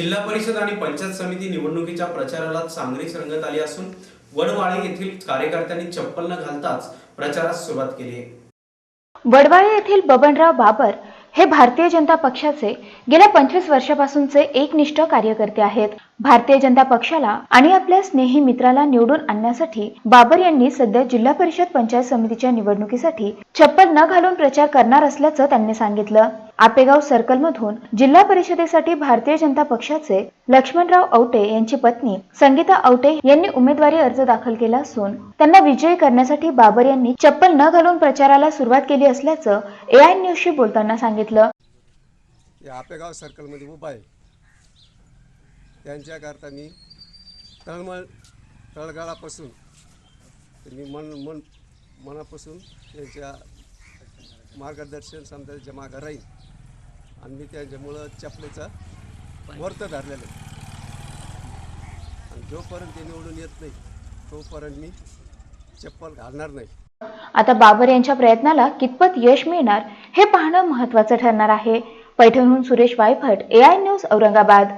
जिल्हा परिषद आणि पंचायत समिती निवडणुकीच्या प्रचाराला चांगलीच रंगत आली असून वडवाळे येथील कार्यकर्त्यांनी चप्पल न घालताच प्रचारास सुरुवात केली आहे. वडवाळे येथील बबनराव बाबर हे भारतीय जनता पक्षाचे गेल्या पंचवीस वर्षापासूनचे एकनिष्ठ कार्यकर्ते आहेत. भारतीय जनता पक्षाला आणि आपल्या स्नेही मित्राला निवडून आणण्यासाठी बाबर यांनी सध्या जिल्हा परिषद पंचायत समितीच्या निवडणुकीसाठी चप्पल न घालून प्रचार करणार असल्याचं त्यांनी सांगितलं. आपेगाव सर्कल मधून जिल्हा परिषदेसाठी भारतीय जनता पक्षाचे लक्ष्मणराव औटे यांची पत्नी संगीता औटे यांनी उमेदवारी अर्ज दाखल केला असून त्यांना विजयी करण्यासाठी बाबर यांनी चप्पल न घालून प्रचाराला सुरुवात केली असल्याचं एआय न्यूजशी बोलताना सांगितलं. आपेगाव सर्कलमध्ये उभा आहे. त्यांच्याकरता मी तळमळ तळगाळापासून मी मन मन मनापासून त्यांच्या मार्गदर्शन समजा जमा राहील आणि मी त्यांच्यामुळं चपलेचा वर्त धरलेलं आहे. आणि जोपर्यंत ते निवडून येत नाही तोपर्यंत मी चप्पल घालणार नाही. आता बाबर यांच्या प्रयत्नाला कितपत यश मिळणार हे पाहणं महत्त्वाचं ठरणार आहे. पैठणहून सुरेश वायफट एआय न्यूज औरंगाबाद.